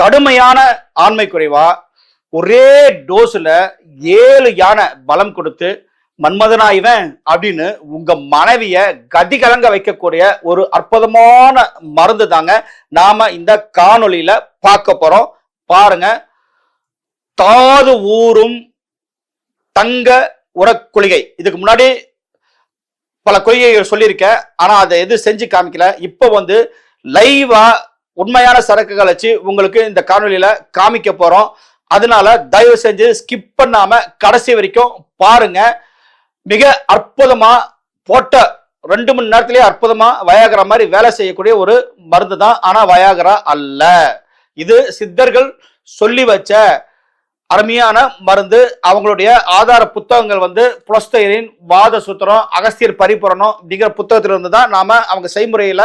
கடுமையான ஆண்மை குறைவா? ஒரே டோஸ்ல ஏழு யானை பலம் கொடுத்து மன்மதனா இவன் அப்படின்னு உங்க மனைவிய கதி கலங்க வைக்கக்கூடிய ஒரு அற்புதமான மருந்து தாங்க நாம இந்த காணொளியில் பார்க்க போறோம். பாருங்க. தாது ஊரும் தங்க உரக்குளிகை இதுக்கு முன்னாடி பல கொள்கைகள் சொல்லியிருக்கேன். ஆனா அதை எது செஞ்சு காமிக்கல. இப்போ வந்து லைவா உண்மையான சரக்குகள் வச்சு உங்களுக்கு இந்த காணொலியில காமிக்க போறோம். அதனால தயவு செஞ்சு ஸ்கிப் பண்ணாம கடைசி வரைக்கும் பாருங்க. மிக அற்புதமா போட்ட ரெண்டு மணி நேரத்திலேயே அற்புதமா வயாகரா மாதிரி வேலை செய்யக்கூடிய ஒரு மருந்து தான் ஆனா வயாகரா அல்ல. இது சித்தர்கள் சொல்லி வச்ச அருமையான மருந்து. அவங்களுடைய ஆதார புத்தகங்கள் வந்து புலஸ்தரின் வாத சூத்திரம் அகஸ்தியர் பரிபுரணம் அப்படிங்கிற புத்தகத்திலிருந்து தான் நாம அவங்க செய்முறையில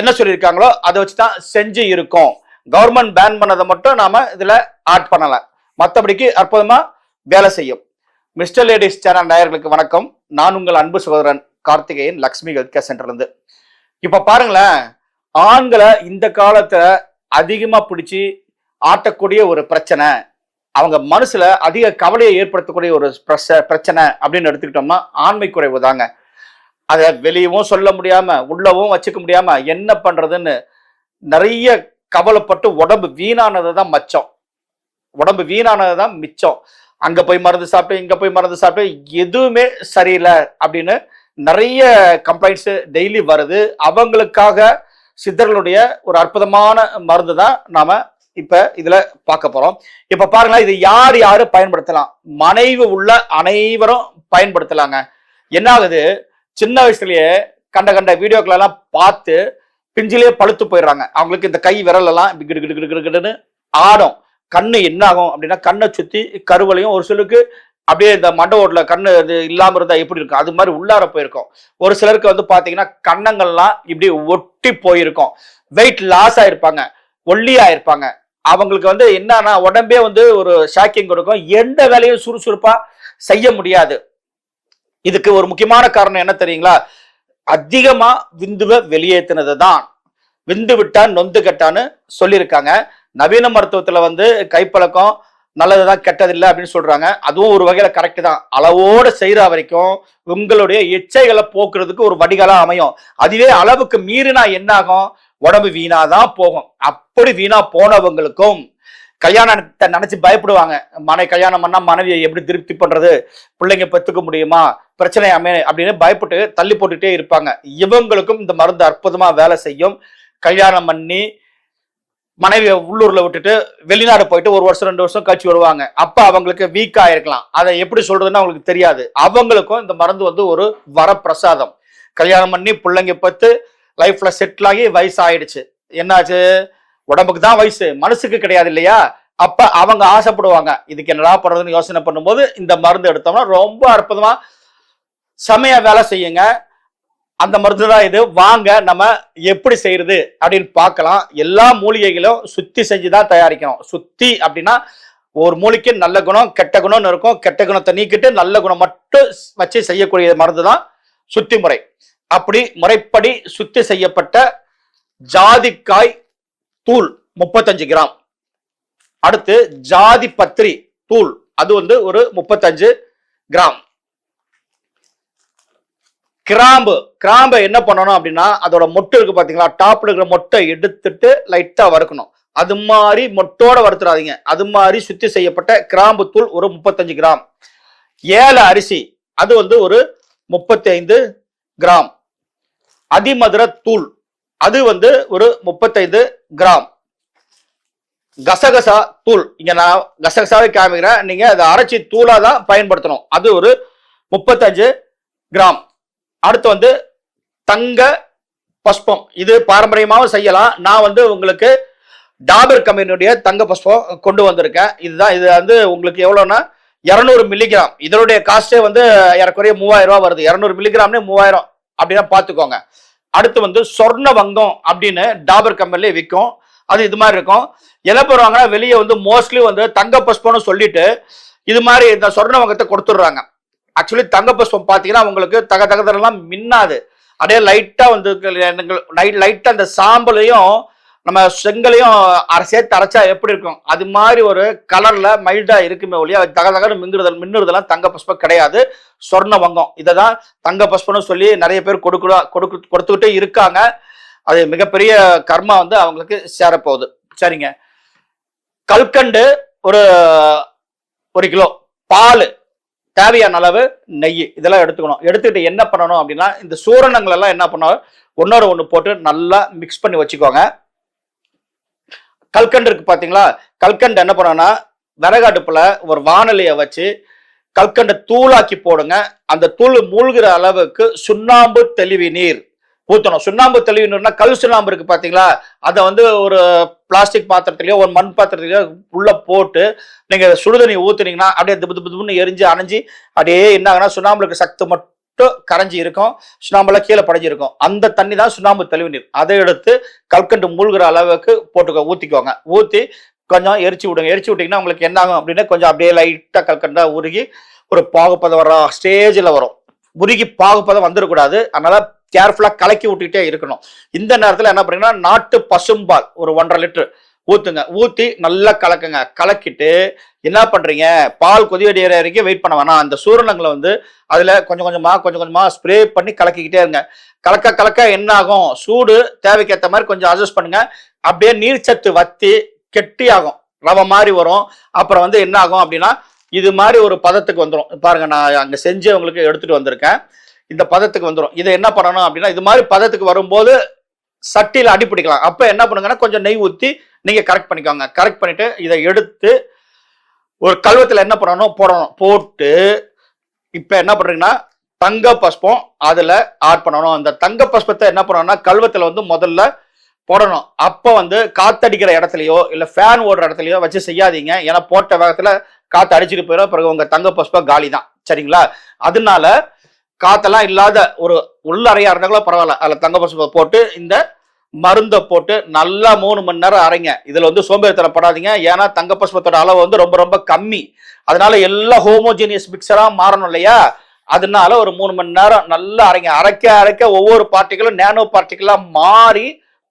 என்ன சொல்லியிருக்காங்களோ அதை வச்சு தான் செஞ்சு இருக்கும். கவர்மெண்ட் பேன் பண்ணதை மட்டும் நாம இதுல ஆட் பண்ணல. மற்றபடிக்கு அற்புதமா வேலை செய்யும். மிஸ்டர் லேடிஸ் சேனல் நேயர்களுக்கு வணக்கம். நான் உங்கள் அன்பு சகோதரன் கார்த்திகேயன் லக்ஷ்மி ஹெல்த் கேர் சென்டர்ல இருந்து இப்ப பாருங்களேன் ஆண்களை இந்த காலத்துல அதிகமா பிடிச்சி ஆட்டக்கூடிய ஒரு பிரச்சனை அவங்க மனசுல அதிக கவலையை ஏற்படுத்தக்கூடிய ஒரு பிரச்சனை அப்படின்னு எடுத்துக்கிட்டோம்னா ஆண்மை குறைவு தாங்க. அதை வெளியவும் சொல்ல முடியாம உள்ளவும் வச்சுக்க முடியாம என்ன பண்றதுன்னு நிறைய கவலைப்பட்டு உடம்பு வீணானது தான் மச்சம். உடம்பு வீணானது தான் மிச்சம். அங்க போய் மருந்து சாப்பிட்டு இங்க போய் மருந்து சாப்பிட்டு எதுவுமே சரியில்லை அப்படின்னு நிறைய கம்ப்ளைண்ட்ஸ் டெய்லி வருது. அவங்களுக்காக சித்தர்களுடைய ஒரு அற்புதமான மருந்து தான் நாம இப்ப இதுல பார்க்க போறோம். இப்ப பாருங்களேன் இது யார் யாரு பயன்படுத்தலாம்? மனைவி உள்ள அனைவரும் பயன்படுத்தலாங்க. என்ன ஆகுது? சின்ன வயசுலயே கண்ட கண்ட வீடியோக்களெல்லாம் பார்த்து பிஞ்சிலே பழுத்து போயிடுறாங்க. அவங்களுக்கு இந்த கை விரல் எல்லாம் இப்படி கிடு கிடு கிடு கிடுன்னு ஆடும். கண்ணு என்ன ஆகும் அப்படின்னா கண்ணை சுத்தி கருவலையும் ஒரு சிலருக்கு அப்படியே இந்த மண்ட ஓட்டில் கண்ணு இது இல்லாமல் இருந்தால் எப்படி இருக்கும்? அது மாதிரி உள்ளார போயிருக்கும். ஒரு சிலருக்கு வந்து பார்த்தீங்கன்னா கண்ணங்கள்லாம் இப்படி ஒட்டி போயிருக்கும். வெயிட் லாஸ் ஆயிருப்பாங்க. ஒல்லியாக இருப்பாங்க. அவங்களுக்கு வந்து என்னன்னா உடம்பே வந்து ஒரு ஷாக்கிங் கொடுக்கும். எந்த வேலையும் சுறுசுறுப்பாக செய்ய முடியாது. இதுக்கு ஒரு முக்கியமான காரணம் என்ன தெரியுங்களா? அதிகமா விந்துவை வெளியேற்றினது தான் விந்து விட்டா நொந்து கெட்டான்னு சொல்லியிருக்காங்க. நவீன மருத்துவத்துல வந்து கைப்பழக்கம் நல்லதுதான் கெட்டதில்லை அப்படின்னு சொல்றாங்க. அதுவும் ஒரு வகையில கரெக்ட் தான். அளவோடு செய்கிற வரைக்கும் உங்களுடைய எச்சைகளை போக்குறதுக்கு ஒரு வடிகாலாக அமையும். அதுவே அளவுக்கு மீறினா என்னாகும்? உடம்பு வீணாதான் போகும். அப்படி வீணா போனவங்களுக்கும் கல்யாணத்தை நினைச்சு பயப்படுவாங்க. மனை கல்யாணம் பண்ணா மனைவியை எப்படி திருப்தி பண்றது? பிள்ளைங்க பெற்றுக்க முடியுமா? பிரச்சனை அமை அப்படின்னு பயப்பட்டு தள்ளி போட்டுட்டே இருப்பாங்க. இவங்களுக்கும் இந்த மருந்து அற்புதமா வேலை செய்யும். கல்யாணம் பண்ணி மனைவியை உள்ளூர்ல விட்டுட்டு வெளிநாடு போயிட்டு ஒரு வருஷம் ரெண்டு வருஷம் கழிச்சு வருவாங்க. அப்ப அவங்களுக்கு வீக் இருக்கலாம் அதை எப்படி சொல்றதுன்னு அவங்களுக்கு தெரியாது. அவங்களுக்கும் இந்த மருந்து வந்து ஒரு வரப்பிரசாதம். கல்யாணம் பண்ணி பிள்ளைங்க பத்து லைஃப்ல செட்டில் ஆகி வயசாயிடுச்சு. என்னாச்சு? உடம்புக்கு தான் வயசு மனசுக்கு கிடையாது இல்லையா? அப்ப அவங்க ஆசைப்படுவாங்க. இதுக்கு என்னடா பண்றதுன்னு யோசனை பண்ணும்போது இந்த மருந்து எடுத்தோம்னா ரொம்ப அற்புதமா செமையா வேலை செய்யுங்க. அந்த மருந்து தான் இது. வாங்க நம்ம எப்படி செய்யறது அப்படின்னு பார்க்கலாம். எல்லா மூலிகைகளும் சுத்தி செஞ்சு தான் தயாரிக்கணும். சுத்தி அப்படின்னா ஒரு மூலிகை நல்ல குணம் கெட்ட குணம்னு இருக்கும். கெட்ட குணத்தை நீக்கிட்டு நல்ல குணம் மட்டும் வச்சு செய்யக்கூடிய மருந்து தான் சுத்தி முறை. அப்படி முறைப்படி சுத்தி செய்யப்பட்ட ஜாதிக்காய் தூள் முப்பத்தஞ்சு கிராம். அடுத்து ஜாதி பத்திரி தூள் அது வந்து ஒரு முப்பத்தஞ்சு கிராம். கிராம்பு கிராம்பை என்ன பண்ணணும் அப்படின்னா அதோட மொட்டு இருக்கு பாத்தீங்களா டாப்ல இருக்கிற மொட்டை எடுத்துட்டு லைட்டா வறுக்கணும். அது மாதிரி மொட்டோட வறுத்துறாதீங்க அது மாதிரி சுத்தி செய்யப்பட்ட கிராம்பு தூள் ஒரு முப்பத்தஞ்சு கிராம். ஏல அரிசி அது வந்து ஒரு முப்பத்தி ஐந்து கிராம் அதிமதுர தூள் அது வந்து ஒரு முப்பத்தைந்து கிராம். கசகசா தூள். இங்க நான் கசகசாவே காமிக்கிறேன். நீங்க அதை அரைச்சி தூளா தான் பயன்படுத்தணும். அது ஒரு முப்பத்தஞ்சு கிராம். அடுத்து வந்து தங்க பஸ்பம். இது பாரம்பரியமாகவும் செய்யலாம். நான் வந்து உங்களுக்கு டாபர் கம்பெனியுடைய தங்க பஸ்பம் கொண்டு வந்திருக்கேன். இதுதான் இது வந்து உங்களுக்கு எவ்வளோன்னா இரநூறு மில்லிகிராம். இதனுடைய காஸ்டே வந்து ஏறக்குறைய மூவாயிரம் ரூபா வருது. இரநூறு மில்லிகிராம்னே மூவாயிரம் அப்படின்னா பார்த்துக்கோங்க. அடுத்து வந்து சொர்ண வங்கம் அப்படின்னு டாபர் கம்பெனிலே விற்கும். அது இது மாதிரி இருக்கும். என்ன பண்ணுவாங்கன்னா வெளியே வந்து மோஸ்ட்லி வந்து தங்க புஷ்பம்னு சொல்லிட்டு இது மாதிரி இந்த சொர்ண வங்கத்தை கொடுத்துட்றாங்க. ஆக்சுவலி தங்க புஷ்பம் பார்த்தீங்கன்னா உங்களுக்கு தக தகதெல்லாம் மின்னாது. அப்படியே லைட்டாக வந்து நைட் லைட்டாக அந்த சாம்பலையும் நம்ம செங்கலையும் சேர்த்து அரைச்சா எப்படி இருக்கும்? அது மாதிரி ஒரு கலர்ல மைல்டா இருக்குமே ஒழிய அது தக தகன்னு மிங்குறதல் மின்னுறதெல்லாம் தங்க புஷ்பம் கிடையாது. சொர்ண வங்கம். இதை தான் தங்க புஷ்பம்னு சொல்லி நிறைய பேர் கொடுக்குறா கொடுக்கு கொடுத்துக்கிட்டே இருக்காங்க. அது மிகப்பெரிய கர்மா வந்து அவங்களுக்கு சேரப்போகுது. சரிங்க. கல்கண்டு ஒரு ஒரு கிலோ. பால். தேவையான அளவு நெய். இதெல்லாம் எடுத்துக்கணும். எடுத்துக்கிட்டு என்ன பண்ணணும் அப்படின்னா இந்த சூரணங்கள் எல்லாம் என்ன பண்ணணும்? ஒன்னோட ஒன்று போட்டு நல்லா மிக்ஸ் பண்ணி வச்சுக்கோங்க. கல்கண்டு இருக்கு பாத்தீங்களா? கல்கண்டு என்ன பண்ணோன்னா விறகடுப்புல ஒரு வானலியை வச்சு கல்கண்டை தூளாக்கி போடுங்க. அந்த தூள் மூழ்கிற அளவுக்கு சுண்ணாம்பு தெளிவி நீர் ஊற்றணும் சுண்ணாம்பு தெளிவி நீர்னா கல் சுண்ணாம்பு இருக்கு பாத்தீங்களா? அதை வந்து ஒரு பிளாஸ்டிக் பாத்திரத்திலயோ ஒரு மண் பாத்திரத்திலயோ உள்ள போட்டு நீங்க சுடுதண்ணி ஊத்துனீங்கன்னா அப்படியே திபு திபு திபுன்னு எரிஞ்சு அணைஞ்சு அப்படியே என்ன ஆகுனா சுண்ணாம்புக்கு சக்தி மட்டும் கரைஞ்சி இருக்கும் சுண்ணாம்பெல்லாம் கீழே படைஞ்சு இருக்கும் அந்த தண்ணி தான் சுண்ணாம்பு தெளிவு நீர். அதை எடுத்து கல்கண்டு மூழ்கிற அளவுக்கு போட்டுக்கோ ஊற்றிக்கோங்க ஊற்றி கொஞ்சம் எரிச்சு விடுங்க. எரிச்சு விட்டீங்கன்னா உங்களுக்கு என்ன ஆகும் அப்படின்னா கொஞ்சம் அப்படியே லைட்டாக கல்கண்டா உருகி ஒரு பாகுப்பதம் வர ஸ்டேஜில் வரும். உருகி பாகுப்பதம் வந்துடக்கூடாது அதனால கேர்ஃபுல்லாக கலக்கி விட்டுக்கிட்டே இருக்கணும். இந்த நேரத்தில் என்ன பண்ணீங்கன்னா நாட்டு பசும்பால் ஒரு ஒன்றரை லிட்டர் ஊத்துங்க. ஊத்தி நல்லா கலக்குங்க. கலக்கிட்டு என்ன பண்றீங்க? பால் கொதி வடிகிற வரைக்கும் வெயிட் பண்ண வேணாம். அந்த சூரணங்களை வந்து அதுல கொஞ்சம் கொஞ்சமா கொஞ்சம் கொஞ்சமா ஸ்ப்ரே பண்ணி கலக்கிக்கிட்டே இருங்க. கலக்க கலக்க என்ன ஆகும் சூடு தேவைக்கேற்ற மாதிரி கொஞ்சம் அட்ஜஸ்ட் பண்ணுங்க. அப்படியே நீர்ச்சத்து வத்தி கெட்டி ஆகும் ரவை மாதிரி வரும். அப்புறம் வந்து என்ன ஆகும் அப்படின்னா இது மாதிரி ஒரு பதத்துக்கு வந்துடும் பாருங்க நான் அங்க செஞ்சு உங்களுக்கு எடுத்துட்டு வந்திருக்கேன். இந்த பதத்துக்கு வந்துடும் இதை என்ன பண்ணணும் அப்படின்னா இது மாதிரி பதத்துக்கு வரும்போது சட்டியில் அடிப்பிடிக்கலாம் அப்போ என்ன பண்ணுங்கன்னா கொஞ்சம் நெய் ஊற்றி நீங்கள் கரெக்ட் பண்ணிக்கோங்க. கரெக்ட் பண்ணிவிட்டு இதை எடுத்து ஒரு கல்வத்தில் என்ன பண்ணணும்? போடணும். போட்டு இப்போ என்ன பண்ணுறீங்கன்னா தங்க பஸ்பம் அதில் ஆட் பண்ணணும். அந்த தங்க பஸ்பத்தை என்ன பண்ணணும்னா கல்வத்தில் வந்து முதல்ல போடணும். அப்போ வந்து காத்தடிக்கிற இடத்துலையோ இல்லை ஃபேன் ஓடுற இடத்துலையோ வச்சு செய்யாதீங்க. ஏன்னா போட்ட வேகத்தில் காற்று அடிச்சுட்டு போயிடும். பிறகு உங்கள் தங்க பஸ்பம் காலி தான் சரிங்களா? அதனால காத்தெல்லாம் இல்லாத ஒரு உள்ளறையா இருந்தா கூட பரவாயில்ல. அதில் தங்க பசுப்பை போட்டு இந்த மருந்தை போட்டு நல்லா மூணு மணி நேரம் அரைங்க. இதில் வந்து சோம்பேறித்தனப்படாதீங்க ஏன்னா தங்க பசுபத்தோட அளவு வந்து ரொம்ப ரொம்ப கம்மி. அதனால எல்லா ஹோமோஜீனியஸ் மிக்சராக மாறணும் இல்லையா? அதனால ஒரு மூணு மணி நேரம் நல்லா அரைங்க. அரைக்க அரைக்க ஒவ்வொரு பார்ட்டிகளும் நேனோ பார்ட்டிகளாக மாறி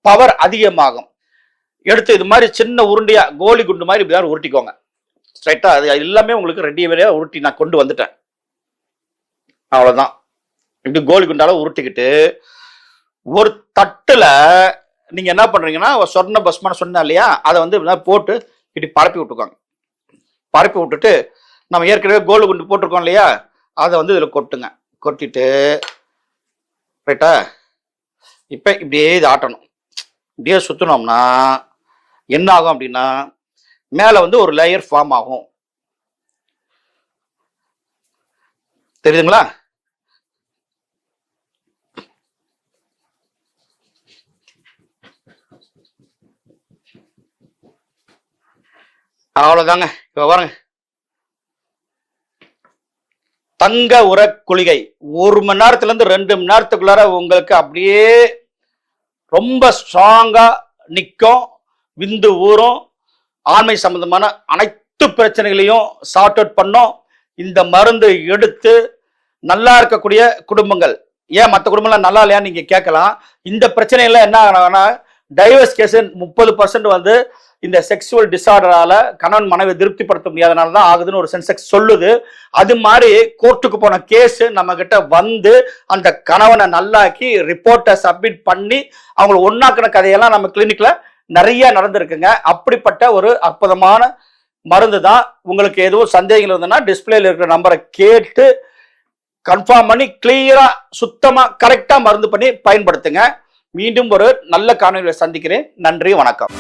பவர் அதிகமாகும். எடுத்து இது மாதிரி சின்ன உருண்டையாக கோலி குண்டு மாதிரி இப்படி தான் உருட்டிக்கோங்க ஸ்ட்ரைட்டாக அது எல்லாமே உங்களுக்கு ரெடி வேலையாக உருட்டி நான் கொண்டு வந்துட்டேன். அவ்வளோதான் இப்படி கோலி குண்டால உருட்டிக்கிட்டு ஒரு தட்டுல நீங்க என்ன பண்றீங்கன்னா சொர்ண பஸ்மான சொன்ன இல்லையா அதை வந்து போட்டு இப்படி பரப்பி விட்டுக்கோங்க பரப்பி விட்டுட்டு நம்ம ஏற்கனவே கோலு குண்டு போட்டிருக்கோம் இல்லையா அதை வந்து இதில் கொட்டுங்க. கொட்டிட்டு ரைட்டா இப்போ இப்படியே இது ஆட்டணும். இப்படியே சுற்றினோம்னா என்ன ஆகும் அப்படின்னா மேலே வந்து ஒரு லேயர் ஃபார்ம் ஆகும். தெரியுதுங்களா? அவ்வளோதாங்க இப்போ பாருங்க. தங்க உர குளிகை. ஒரு மணி நேரத்துலேருந்து ரெண்டு மணி நேரத்துக்குள்ளார உங்களுக்கு அப்படியே ரொம்ப ஸ்ட்ராங்காக நிற்கும் விந்து ஊறும். ஆண்மை சம்பந்தமான அனைத்து பிரச்சனைகளையும் சார்ட் அவுட் பண்ணும். இந்த மருந்து எடுத்து நல்லா இருக்கக்கூடிய குடும்பங்கள். ஏன் மற்ற குடும்பம்லாம் நல்லா இல்லையான்னு நீங்கள் கேட்கலாம். இந்த பிரச்சனையில என்ன ஆகணும்னா டைவர்ஸ் கேஸ் முப்பது பர்சன்ட் வந்து இந்த செக்ஸுவல் டிசார்டரால கணவன் மனைவி திருப்திப்படுத்த முடியாதனால தான் ஆகுதுன்னு ஒரு சென்செக்ஸ் சொல்லுது. அது மாதிரி கோர்ட்டுக்கு போன கேஸ் நம்ம கிட்ட வந்து அந்த கணவனை நல்லாக்கி ரிப்போர்ட்டை சப்மிட் பண்ணி அவங்கள ஒன்னாக்குன கதையெல்லாம் நம்ம கிளினிக்ல நிறைய நடந்திருக்குங்க. அப்படிப்பட்ட ஒரு அற்புதமான மருந்து தான். உங்களுக்கு எதுவும் சந்தேகங்கள் இருந்ததுன்னா டிஸ்பிளேல இருக்கிற நம்பரை கேட்டு கன்ஃபார்ம் பண்ணி கிளியரா சுத்தமா கரெக்டா மருந்து பண்ணி பயன்படுத்துங்க. மீண்டும் ஒரு நல்ல காணொலியை சந்திக்கிறேன். நன்றி வணக்கம்.